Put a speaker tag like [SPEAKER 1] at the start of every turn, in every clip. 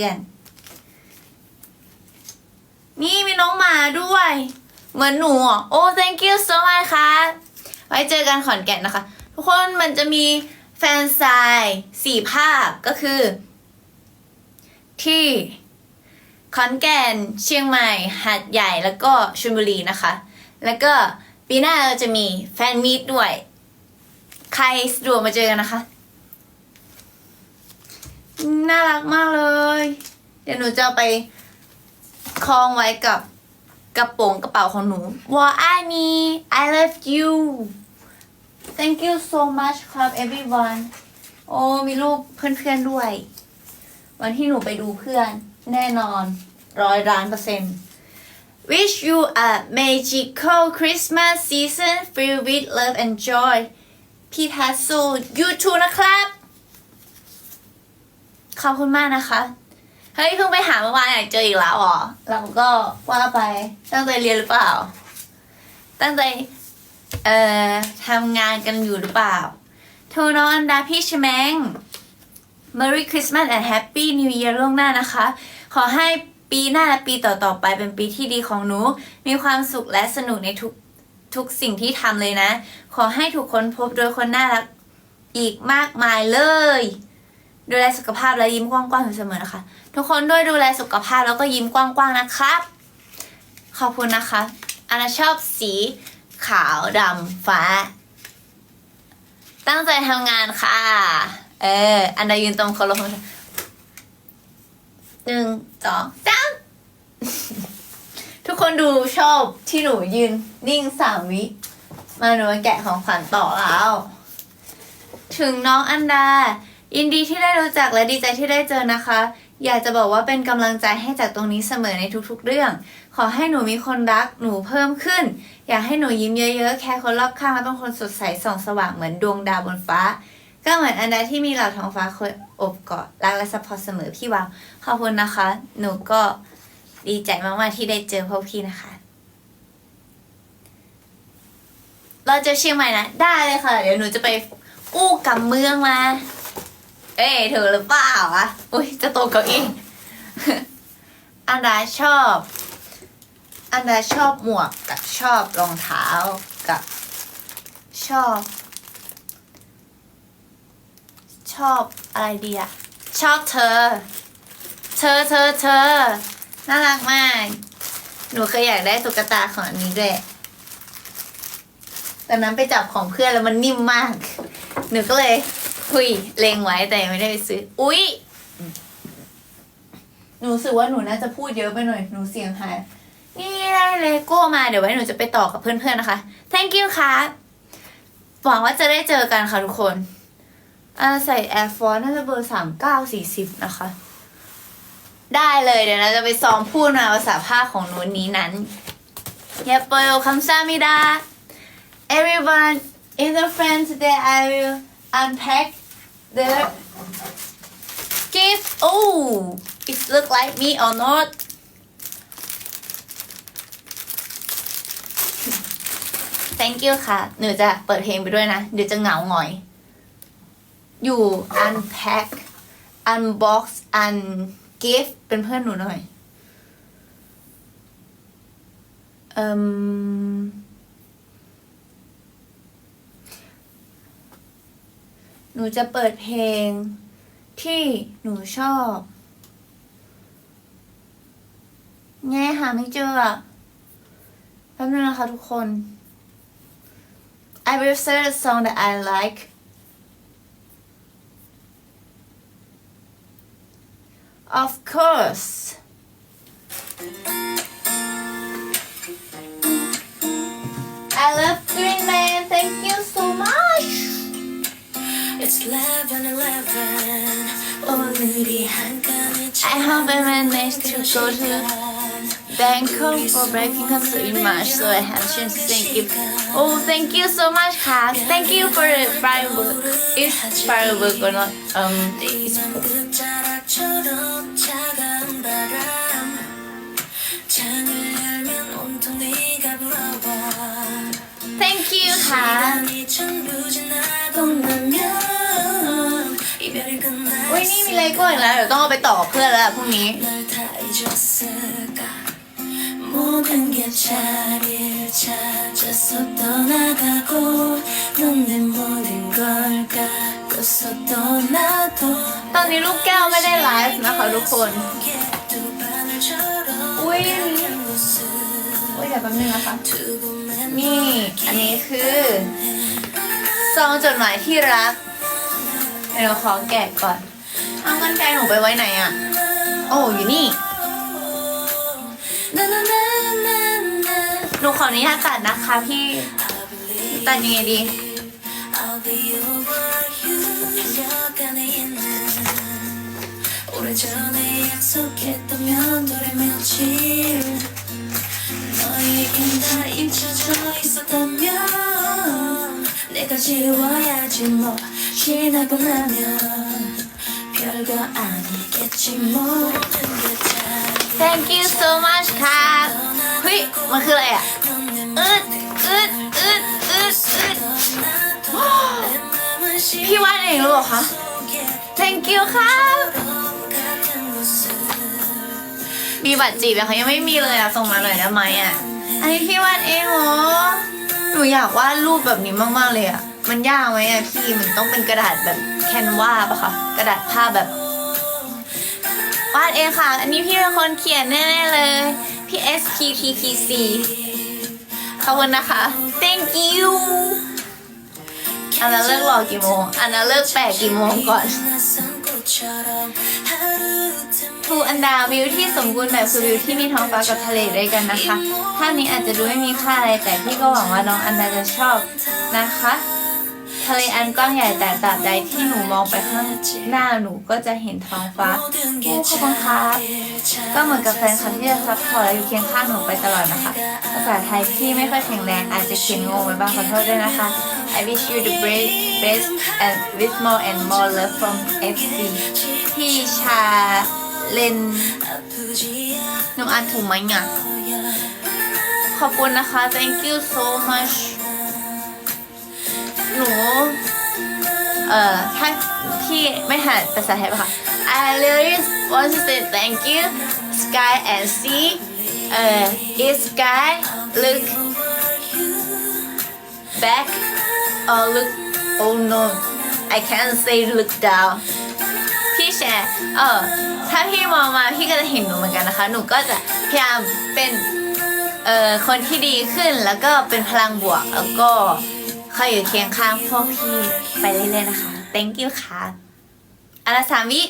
[SPEAKER 1] เพื่อนนี่มีน้องหมาด้วย เหมือนหนูอะโอ้ thank you so much ค่ะ ไว้เจอกันขอนแก่นนะคะ ทุกคนมันจะมีแฟนไซน์สี่ภาคก็คือ ที่ขอนแก่น เชียงใหม่ หาดใหญ่แล้วก็ชลบุรีนะคะ แล้วก็ปีหน้าเราจะมีแฟนมีตด้วย ใครสะดวกมาเจอกันนะคะ น่ารักมากเลย เดี๋ยวหนูจะไปคล้องไว้กับกระโปรงกระเป๋าของหนูว่าไอนี่ I love you thank you so much ครับ everyone โอ้มีรูปเพื่อนๆด้วย วันที่หนูไปดูเพื่อนแน่นอนร้อยล้านเปอร์เซ็นต์ Wish you a magical Christmas season filled with love and joy พี่ทัสสู you too นะครับ ขอบคุณมากนะคะเฮ้ยเพิ่งไปหาเมื่อวานอยากเจออีกแล้วเหรอเราก็ว่าไปตั้งใจเรียนหรือเปล่า ตั้งใจเอ่อทำงานกันอยู่หรือเปล่าโทรน้องอันดาพี่ชแมง Merry Christmas and Happy New Year ล่วงหน้านะคะ ขอให้ปีหน้าและปีต่อๆไปเป็นปีที่ดีของหนู มีความสุขและสนุกในทุกทุกสิ่งที่ทำเลยนะ ขอให้ถูกคนพบโดยคนน่ารักอีกมากมายเลย ดูแลสุขภาพและยิ้มกว้างๆอยู่เสมอนะคะ ทุกคนด้วยดูแลสุขภาพแล้วก็ยิ้มกว้างๆนะครับ ขอบคุณนะคะอันาชอบสีขาวดำฟ้า ตั้งใจทำงานค่ะ เออ อันใดยืนตรงเคารพหนึ่งสองสามทุกคนดูชอบที่หนูยืนนิ่งสามวิ มาหนูมาแกะของขวัญต่อแล้ว ถึงน้องอันดา ยินดีที่ได้รู้จักและดีใจที่ได้เจอนะคะ อยากจะบอกว่าเป็นกำลังใจให้จากตรงนี้เสมอในทุกๆ เรื่อง ขอให้หนูมีคนรักหนูเพิ่มขึ้น อยากให้หนูยิ้มเยอะๆ แค่คนรอบข้างและเป็นคนสดใสส่องสว่างเหมือนดวงดาวบนฟ้า ก็เหมือนอันดาที่มีเหล่าท้องฟ้าคอยอบกอดรักและซัพพอร์ตเสมอพี่วาวขอบคุณนะคะ หนูก็ดีใจมากๆที่ได้เจอพวกพี่นะคะ เราจอเชียงใหม่นะได้เลยค่ะ เดี๋ยวหนูจะไปกู้กำเมืองมา เอ้ยเธอหรือเปล่าอะอุ้ยจะโตกเก้าอี้อันดาชอบ อันดาชอบหมวกกับชอบรองเท้ากับชอบ ชอบอะไรดีอะชอบเธอ เธอเธอเธอน่ารักมาก หนูเคยอยากได้ตุ๊กตาของอันนี้ด้วยแต่นั้นไปจับของเพื่อนแล้วมันนิ่มมาก หนูก็เลย คุยเลงไว้แต่ยังไม่ได้ไปซื้อ อุ๊ย หนูรู้สึกว่าหนูน่าจะพูดเยอะไปหน่อย หนูเสียงหาย นี่ได้เลโก้มาเดี๋ยวไว้หนูจะไปต่อกับเพื่อนๆนะคะ thank you ค่ะหวังว่าจะได้เจอกันค่ะทุกคนอ่าใส่ Air Force น่าจะเบอร์สามเก้าสี่สิบนะคะ ได้เลยเดี๋ยวเราจะไปซ้อมพูดมาภาษาภาคของหนูนี้นั้นเยเปิลคำซามิดา everyone in the friend today I will unpack the gift oh it look like me or not thank you ค่ะ หนูจะเปิดเพลงไปด้วยนะ เดี๋ยวจะเหงาหงอย อยู่ unpack unbox un gift เป็นเพื่อนหนูหน่อย เอ่ม นูจะเปิดเพลงที่หนูชอบแง่หาไม่เจอแป๊บนึงนะคะทุกคน I will search a song that I like Of course. I hope I managed to go to Bangkok for breaking up in March so I have chance to thank you. Oh, thank you so much, Kat. Thank you for the firework. It's firework or not? Um, it's Thank you, Kat.
[SPEAKER 2] 시간이 전부 지나고 나면 이별이 끝나
[SPEAKER 1] 우리 ยนี่มีเลโก้อีกแล้วเดี๋ยวต้องเอาไปต่อเพื่อนแล้วอะพรุ่งนี้
[SPEAKER 2] 널 다 잊었을까 모든 게 자리를 찾아서 떠나가고 넌내 모든 걸 깎아서 떠나도
[SPEAKER 1] ตอนนี้ลูกแก้วไม่ได้ไลฟ์นะคะทุกคน
[SPEAKER 2] 두 바늘처럼
[SPEAKER 1] 우이.
[SPEAKER 2] 가는 곳을
[SPEAKER 1] โอ้ยเดี๋ยวแป๊บนึงนะคะ
[SPEAKER 2] 두고 내
[SPEAKER 1] นี่ อันนี้คือซองจดหมายที่รัก เดี๋ยวขอแกะก่อน เอากันไกลหนูไปไว้ไหนอะโอ้อยู่นี่
[SPEAKER 2] 나나나나나
[SPEAKER 1] หนูขออนุญาตตัดนะคะพี่ ตัดยังไงดี
[SPEAKER 2] I'll be over you 여간에 있는 오래전에 약속했던 면도의 며칠 너에겐 다 잊혀져 있었다면 내가 지워야지 뭐 지나고 나면 별거 아니겠지 모든 게
[SPEAKER 1] thank you so much ครับเฮ้ย มันคืออะไรอะ
[SPEAKER 2] 다
[SPEAKER 1] อึดอึดอึดอึดอึด
[SPEAKER 2] พี่
[SPEAKER 1] พี่วาดเองหรือเปล่าคะ thank you ครับ มีบัตรจีบยังคะยังไม่มีเลยอะส่งมาหน่อยได้ไหมอะอันนี้พี่วาดเองเหรอ หนูอยากวาดรูปแบบนี้มากๆเลยอะ มันยากไหมอะพี่มันต้องเป็นกระดาษแบบแคนวาปะคะกระดาษผ้าแบบวาดเองค่ะ อันนี้พี่เป็นคนเขียนแน่ๆเลย พี่ S P P P C ขอบคุณนะคะ thank you อันนั้นเลิกรอกี่โมง อันนั้นเลิกแปะกี่โมงก่อนทูอันดาวิวที่สมบูรณ์แบบคือวิวที่มีท้องฟ้ากับทะเลด้วยกันนะคะภาพนี้อาจจะดูไม่มีค่าอะไรแต่พี่ก็หวังว่าน้องอันดาจะชอบนะคะ ทะเลอันกว้างใหญ่แต่ตราบใดที่หนูมองไปข้างหน้าหนูก็จะเห็นท้องฟ้า
[SPEAKER 2] โอ้
[SPEAKER 1] โอ้
[SPEAKER 2] ข
[SPEAKER 1] ข
[SPEAKER 2] อ
[SPEAKER 1] อ
[SPEAKER 2] บบคุ
[SPEAKER 1] คุณณ
[SPEAKER 2] ค
[SPEAKER 1] ค
[SPEAKER 2] รั
[SPEAKER 1] รับบก็เหมือนกับแฟนคลับที่จะซัพพอร์ตและอยู่เคียงข้างหนูไปตลอดนะคะ ภาษาไทยที่ไม่ค่อยแข็งแรงอาจจะเขียนงงไปบ้างขอโทษด้วยนะคะ I wish you the best best and with more and more love from FC พี่ชาเลนหนูอ่านถูกไหมเนี่ยขอบคุณนะคะ thank you so much หนู เอ่อ ถ้าพี่ไม่หัดภาษาไทยปะคะ I really want to say thank you sky and sea เอ่อ is sky look back or look oh no I can't say look down พี่แชร์เออถ้าพี่มองมาพี่ก็จะเห็นหนูเหมือนกันนะคะ หนูก็จะพยายามเป็นเอ่อคนที่ดีขึ้นแล้วก็เป็นพลังบวกแล้วก็ คอยอยู่เคียงข้างพวกพี่ไปเรื่อยๆนะคะ thank you ค่ะอนละสามวิ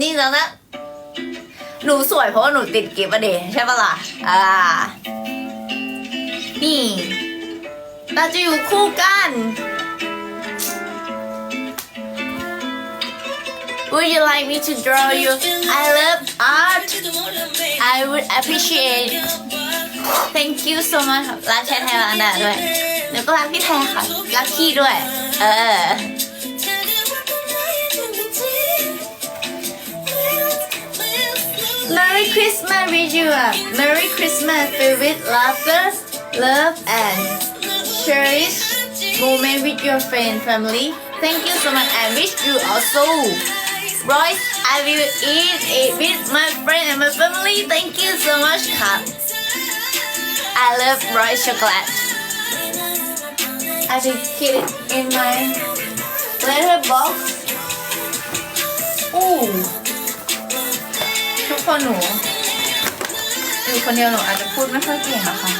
[SPEAKER 1] นี่แล้วนะหนูสวยเพราะว่าหนูติดกิฟต์อะเดใช่ปะล่ะ อ่า นี่ เราจะอยู่คู่กัน Would you like me to draw you? I love art. I would appreciate. Thank you so much รักแชร์ไทยรันดาด้วยแล้วก็รักพี่แทนค่ะ รักพี่ด้วย เออ Merry Christmas with you up. Merry Christmas filled with laughter, love, and cherish moment with your friend family. Thank you so much and wish you also. Royce, I will eat it with my friend and my family. Thank you so much, Cup. I love Royce chocolate. I will keep it in my letter box. Ooh. ทุกคนหนูอยู่คนเดียวหนูอาจจะพูดไม่ค่อยเก่งนะคะ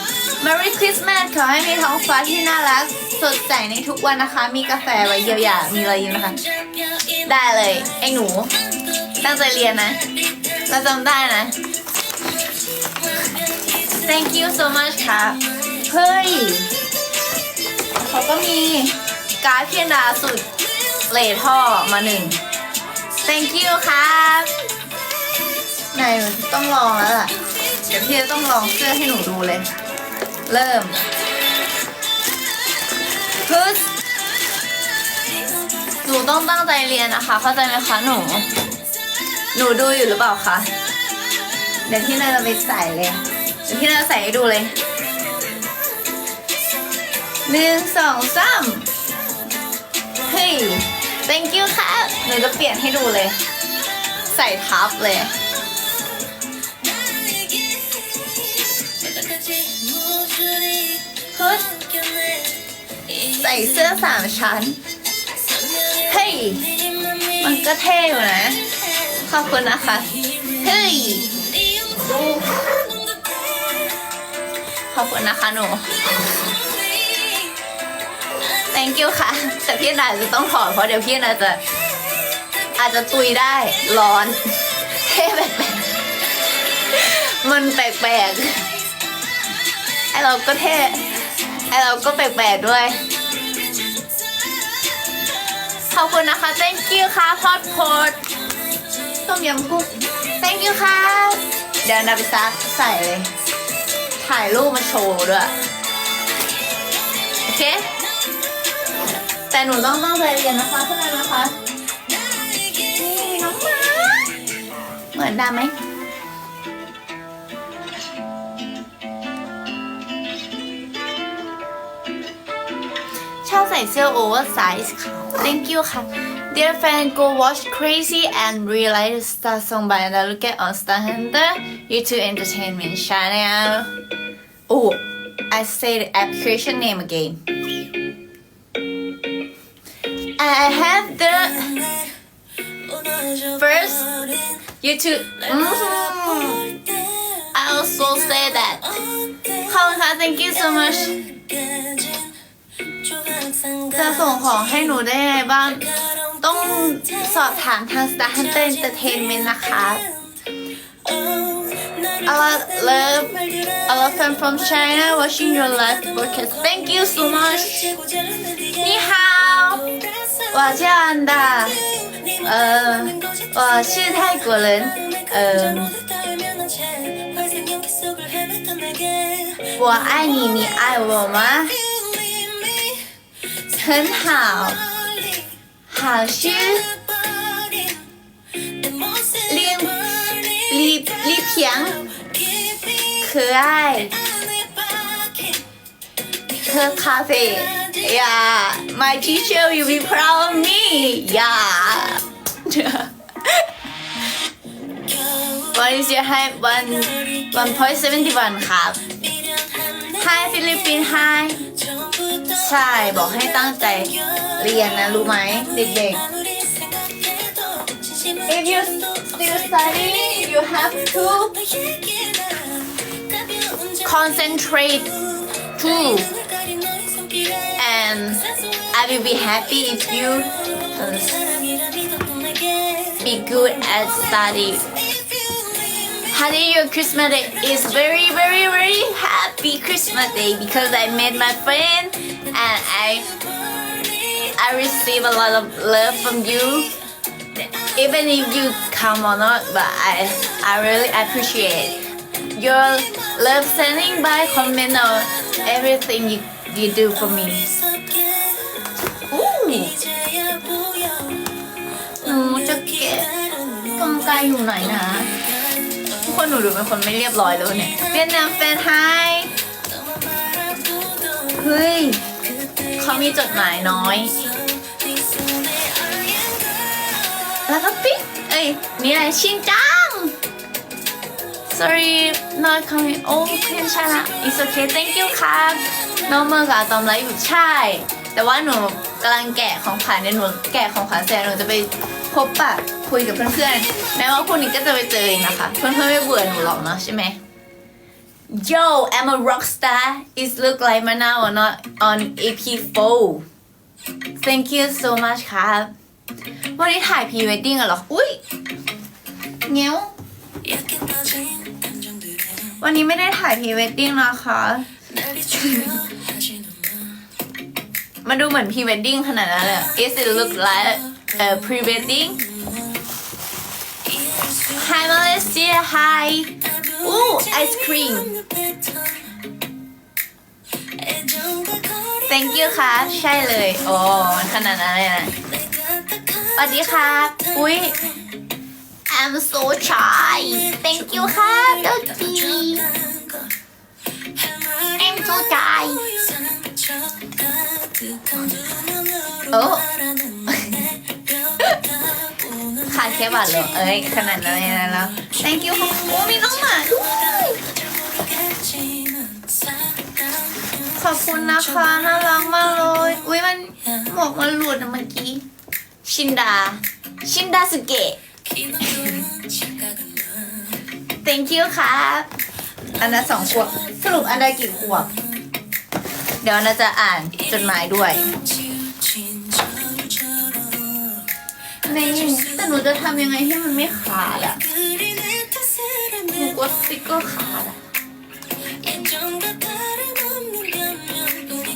[SPEAKER 1] Merry Christmas ขอให้มีท้องฟ้าที่น่ารัก สดใสในทุกวันนะคะ มีกาแฟไว้เยียวยามีรอยยิ้มนะคะ ได้เลย ไอ้หนู ตั้งใจเรียนนะ เราจำได้นะ Thank you so much ค่ะเฮ้ยเขาก็มีการ์ดเพียนดาสุดเลท่อมาหนึ่ง Thank you ครับไหนต้องลองแล้วล่ะ เดี๋ยวพี่จะต้องลองเสื้อให้หนูดูเลย เริ่มฮึสหนูต้องตั้งใจเรียนนะคะ เข้าใจไหมคะหนู หนูดูอยู่หรือเปล่าคะ เดี๋ยวพี่น่าจะไปใส่เลย เดี๋ยวพี่น่าใส่ให้ดูเลยหนึ่งสองสามเฮ้ย thank you ค่ะหนูจะเปลี่ยนให้ดูเลย ใส่ทับเลยฮึดใส่เสื้อสามชั้น เฮ้ย มันก็เท่อยู่นะ ขอบคุณนะคะ เฮ้ย อบคุณนะคะหนู thank you ค่ะ แต่พี่นาจะต้องถอดเพราะเดี๋ยวพี่นาจะ อาจจะตุยได้ร้อนเท่แปลกมันแปลกๆ ไอเราก็เท่ ไอเราก็แปลกๆด้วย ขอบคุณนะคะ thank you ค่ะพอดโพดต้มยำกุ้ง thank you ค่ะ เดี๋ยวนาไปซักใส่เลย ถ่ายรูปมาโชว์ด้วย โอเค แต่หนูต้องตั้งใจเรียนนะคะเพื่อนนะคะนี่น้องหมาเหมือนดาไหมชอบใส่เสื้อโอเวอร์ไซส์ค่ะ thank you ค่ะ Dear fan go watch Crazy and realize the star song by and look at on Star Hunter YouTube Entertainment Channel Oh I say the application name again I have the first YouTube mm, I also say that ขอบคุณค่ะ thank you so much จะส่งของให้หนูได้ไงบ้าง ต้องสอบถามทาง Star Hunter Entertainment นะคะ I love I love fan from China watching your live broadcast thank you so much 你好我叫安达呃我是泰国人呃我爱你你爱我吗很好 好吃脸李李平可爱喝咖啡呀、My teacher will be proud of me 呀、What is your height one one point seventy one ครับ Hi ฟิลิปปินส์ Hi ใช่ บอกให้ตั้งใจ เรียนนะ รู้ไหมเด็กๆ If you still study you have to concentrate too and I will be happy if you uh, be good at study How did your Christmas day is very very very happy Christmas day because I met my friend and I I receive a lot of love from you even if you come or not but I I really appreciate your love sending by comment or everything you you do for me อู้หนูจะเก็บกางไกลอยู่ไหนนะทุกคนหนูดูเป็นคนไม่เรียบร้อยแล้วเนี่ยเวียดนามแฟนไฮเฮ้ยเขามีจดหมายน้อย แล้วก็ปิ๊กเอ้ยนี่อะไรชินจัง sorry not coming โอ้เพื่อนใช่ละ it's okay thank you ครับน้องเมอร์กับอาตอมไลฟ์อยู่ใช่ แต่ว่าหนูกำลังแกะของขวัญเนี่ยหนูแกะของขวัญเสร็จหนูจะไปพบปะคุยกับเพื่อนๆ แม้ว่าพรุ่นี้ก็จะไปเจอเองนะคะ เพื่อนๆไม่เบื่อหนูหรอกเนาะใช่ไหม Yo I'm a rock star is look like my now or not on AP4 Thank you so much ครับ วันนี้ถ่ายพรีเวดดิ้งอะเหรอ อุ้ยเงี้ยว วันนี้ไม่ได้ถ่ายพรีเวดดิ้งนะคะ มันดูเหมือนพรีเวดดิ้งขนาดนั้นเลย Is it look like a pre-wedding Hi Malaysia Hi อู้ไอศครีม Thank you ครับใช่เลย โอ้มันขนาดนั้นเลยนะส วัสดีครับ อุ้ย I'm so shy Thank you ครับดนตรี I'm so shy โอ้ค่บาทหลวงเอ้ย ขนาดนั้นเลยนะแล้ว thank you ค่ะโอ้มีน้องหมาด้วยขอบคุณนะคะ น่ารักมากเลย อุ้ยมันหมวกมันหลุดอะเมื่อกี้ ชินดา ชินดาสุเกะ thank you ครับอันนั้นสองขวบ สรุปอันใดกี่ขวบ เดี๋ยวอันนาจะอ่านจดหมายด้วยนี่แต่หนูจะทำยังไงให้มันไม่ขาดอะหนูกลัวสติ๊กเกอร์ขาดอะ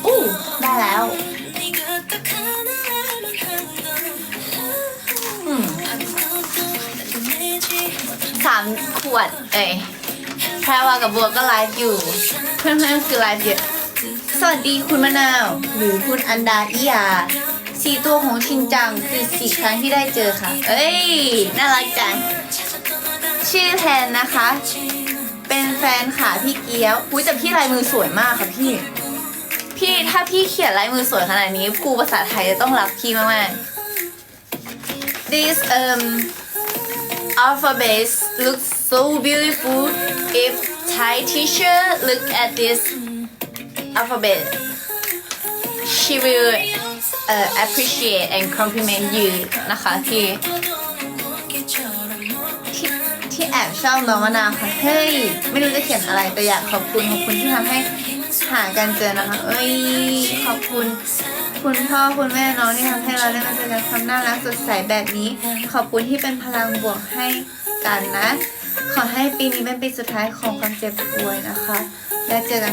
[SPEAKER 1] อู้ได้แล้วามขวด เอ้ยแพรวากับบัวก็ไลฟ์อยู่ เพื่อนๆคือไลฟ์เยอะสวัสดีคุณมะนาว หรือคุณอันดาอิยาสีตัวของชินจังคือสี่ครั้งที่ได้เจอค่ะ เอ้ย น่ารักจัง ชื่อแทนนะคะ เป็นแฟนค่ะพี่เกี้ยวอุ้ยแต่พี่ลายมือสวยมากค่ะพี่ พี่ถ้าพี่เขียนลายมือสวยขนาดนี้ครูภาษาไทยจะต้องรักพี่มากๆ This um alphabet looks so beautiful if Thai teacher look at this alphabet she will uh, appreciate and compliment you นะคะที่ที่ที่แอบชอบน้องมะนาวค่ะเฮ้ยไม่รู้จะเขียนอะไรแต่อยากขอบคุณขอบคุณที่ทำให้หากันเจอนะคะ เอ้ยขอบคุณ คุณพ่อคุณแม่น้องที่ทำให้เราได้มาเจอกันความน่ารักสดใสแบบนี้ ขอบคุณที่เป็นพลังบวกให้กันนะ ขอให้ปีนี้เป็นปีสุดท้ายของความเจ็บป่วยนะคะ แล้วเจอกัน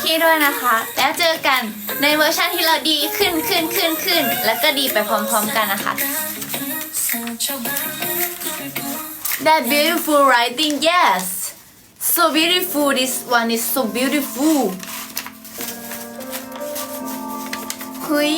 [SPEAKER 1] พี่ด้วยนะคะ แล้วเจอกันในเวอร์ชันที่เราดีขึ้นขึ้นขึ้นขึ้น แล้วก็ดีไปพร้อมๆกันนะคะ That beautiful writing yes so beautiful this one is so beautiful คุย